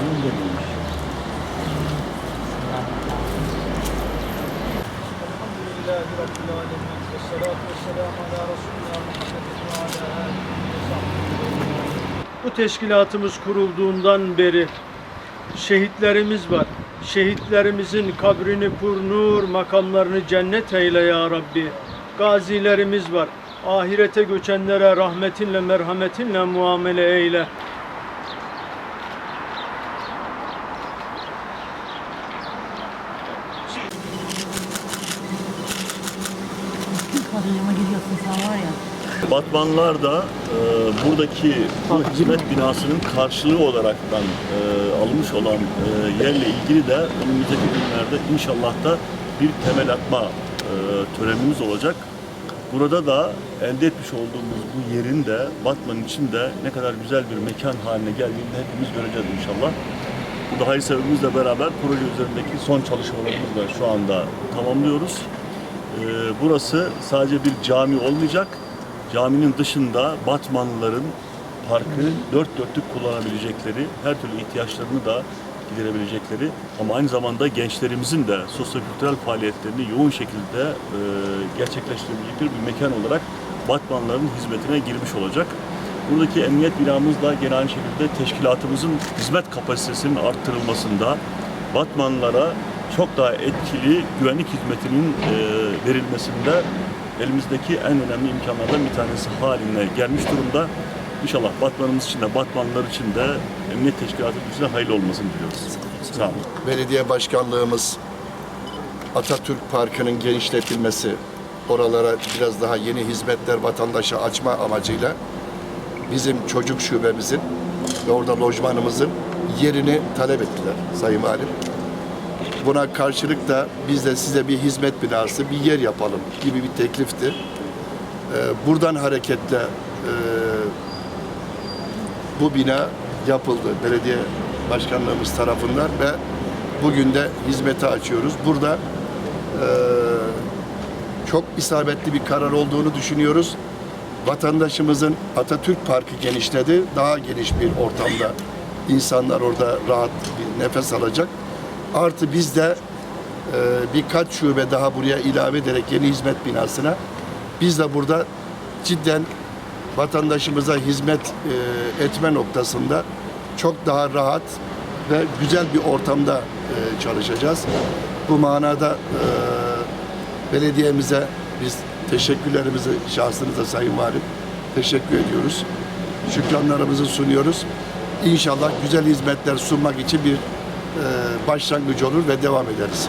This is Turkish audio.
Hanım demiş. Elhamdülillahi. Bu teşkilatımız kurulduğundan beri şehitlerimiz var. Şehitlerimizin kabrini pur nur, makamlarını cennet eyle ya Rabbi. Gazilerimiz var. Ahirete göçenlere rahmetinle, merhametinle muamele eyle. Karıcıma gidiyorsun sen var ya. Batmanlar da e, buradaki bu hizmet binasının karşılığı olaraktan e, alınmış olan e, yerle ilgili de önümüzdeki günlerde inşallah da bir temel atma e, törenimiz olacak. Burada da elde etmiş olduğumuz bu yerin de Batman için de ne kadar güzel bir mekan haline geldiğini hepimiz göreceğiz inşallah. Burada hayırseverimizle beraber proje üzerindeki son çalışmalarımızı da şu anda tamamlıyoruz. Ee, burası sadece bir cami olmayacak. Caminin dışında Batmanlıların parkı dört dörtlük kullanabilecekleri, her türlü ihtiyaçlarını da giderebilecekleri ama aynı zamanda gençlerimizin de sosyo-kültürel faaliyetlerini yoğun şekilde e, gerçekleştirebilecekleri bir mekan olarak Batmanlıların hizmetine girmiş olacak. Buradaki emniyet binamız da gene aynı şekilde teşkilatımızın hizmet kapasitesinin arttırılmasında, Batmanlara çok daha etkili güvenlik hizmetinin e, verilmesinde elimizdeki en önemli imkanlardan bir tanesi haline gelmiş durumda. İnşallah Batmanımız için de Batmanlılar için de emniyet teşkilatımız için de hayırlı olmasını diliyoruz. Sağ olun. Belediye başkanlığımız Atatürk Parkı'nın genişletilmesi, oralara biraz daha yeni hizmetler vatandaşa açma amacıyla bizim çocuk şubemizin ve orada lojmanımızın yerini talep ettiler Sayın Valim. Buna karşılık da biz de size bir hizmet binası, bir yer yapalım gibi bir teklifti. Ee, Buradan hareketle e, bu bina yapıldı belediye başkanlığımız tarafından ve bugün de hizmete açıyoruz. Burada e, çok isabetli bir karar olduğunu düşünüyoruz. Vatandaşımızın Atatürk Parkı genişledi. Daha geniş bir ortamda insanlar orada rahat bir nefes alacak. Artı biz de e, birkaç şube daha buraya ilave ederek yeni hizmet binasına biz de burada cidden vatandaşımıza hizmet e, etme noktasında çok daha rahat ve güzel bir ortamda e, çalışacağız. Bu manada e, belediyemize biz teşekkürlerimizi şahsınıza Sayın Valim teşekkür ediyoruz. Şükranlarımızı sunuyoruz. İnşallah güzel hizmetler sunmak için bir e, başlangıç olur ve devam ederiz.